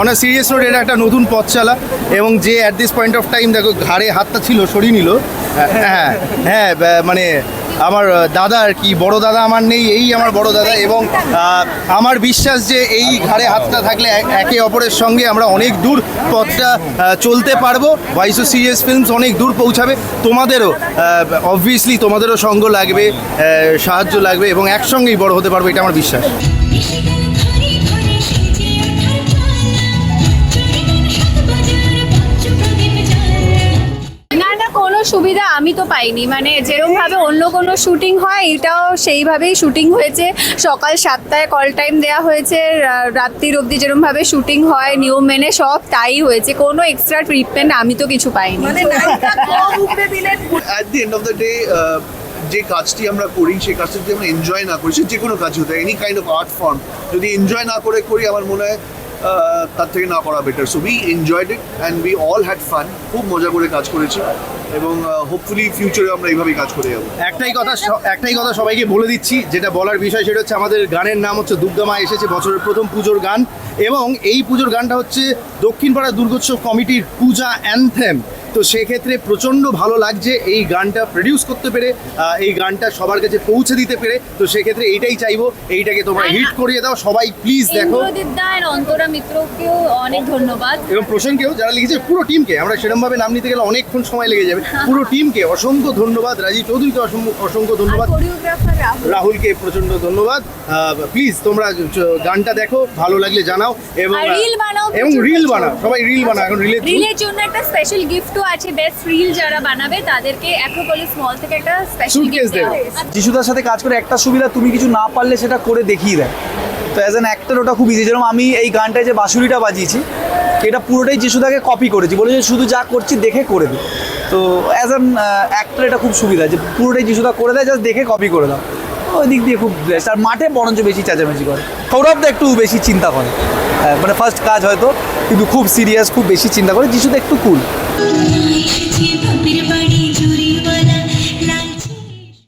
On serious note এটা একটা নতুন পথ চালা এবং যে at this point of time দেখো, ঘাড়ে হাতটা ছিল, সরিয়ে নিল। হ্যাঁ হ্যাঁ, হ্যাঁ মানে আমার দাদা আর কি, বড় দাদা আমার নেই, এই আমার বড় দাদা এবং আমার বিশ্বাস যে এই ঘাড়ে হাতটা থাকলে একে অপরের সঙ্গে আমরা অনেক দূর পথটা চলতে পারব। ভয়েস সিরিয়াস ফিল্মস অনেক দূর পৌঁছাবে। তোমাদেরও অবভিয়াসলি তোমাদেরও সঙ্গ লাগবে সাহায্য লাগবে এবং একসঙ্গেই বড় হতে পারব, এটা আমার বিশ্বাস। সুবিধা আমি তো পাইনি। মানে যেরকম ভাবে অন্য কোনো শুটিং হয় এটাও সেইভাবেই শুটিং হয়েছে। সকাল সাতটায় কল টাইম দেওয়া হয়েছে রাত্রির অবধি যেরকম ভাবে শুটিং হয় নিয়ম মেনে সব তাই হয়েছে। কোনো এক্সট্রা ট্রিটমেন্ট আমি তো কিছু পাইনি। At the end of the day uh, যে কাজটি আমরা করি সেই কাজটি যদি আমরা এনজয় না করি সে যে কোনো কাজ হতে any kind of art form যদি এনজয় না করে করি আমার মনে হয় তার থেকে না করা better so we enjoyed it and we all had fun খুব মজা করে কাজ করেছি এবং হোপফুলি ফিউচারে আমরা এইভাবেই কাজ করে যাব। একটাই কথা একটাই কথা সবাইকে বলে দিচ্ছি, যেটা বলার বিষয় সেটা হচ্ছে আমাদের গানের নাম হচ্ছে দুর্গামা এসেছে বছরের প্রথম পুজোর গান এবং এই পুজোর গানটা হচ্ছে দক্ষিণপাড়া দুর্গোৎসব কমিটির পূজা অ্যানথেম তো সেক্ষেত্রে প্রচণ্ড ভালো লাগছে এই গানটা প্রডিউস করতে পেরে এই গানটা সবার কাছে পৌঁছে দিতে পেরে। তো সেক্ষেত্রে এইটাই চাইব এইটাকে তোমরা হিট করিয়ে দাও। সবাই প্লিজ দেখো। অন্তরা মিত্রকেও অনেক ধন্যবাদ। এবং প্রসেনকেও যারা লিখেছে পুরো টিমকে আমরা সেরকমভাবে নাম নিতে গেলে অনেকক্ষণ সময় লেগে যাবে। পুরো টিমকে অসংখ্য ধন্যবাদ। রাজীব চৌধুরীকে অসংখ্য অসংখ্য ধন্যবাদ। রাহুলকে প্রচণ্ড ধন্যবাদ। প্লিজ তোমরা গানটা দেখো ভালো লাগলে জানাও। এবং রিল বানাও এবং রিল বানাও। সবাই রিল বানাও। এখন রিলের জন্য একটা স্পেশাল গিফটও আছে বেস্ট রিল যারা বানাবে তাদেরকে অ্যাক্রোপলিস মল থেকে একটা স্পেশাল Suitcase দেবে। যিশুদার সাথে কাজ করে একটা সুবিধা তুমি কিছু না পারলে সেটা করে দেখিয়ে দেয়। তো অ্যাজ অ্যান অ্যাক্টর ওটা খুব ইজি যেরকম আমি এই গানটায় যে বাঁশুরিটা বাজিয়েছি এটা পুরোটাই যিশুদাকে কপি করেছি। বলে যে শুধু যা করছি দেখে করে দিই তো অ্যাজ অ্যান অ্যাক্টর এটা খুব সুবিধা যে পুরোটাই যিশুদা করে দেয় জাস্ট দেখে কপি করে দাও। ওই দিক দিয়ে খুব বেস্ট আর মাঠে বরঞ্চ বেশি চেঁচামেচি করে। সৌরভদা একটু বেশি চিন্তা করে। হ্যাঁ, মানে ফার্স্ট কাজ হয়তো কিন্তু খুব সিরিয়াস খুব বেশি চিন্তা করে। যিশুদা একটু কুল এসেছে বাপের বাড়ি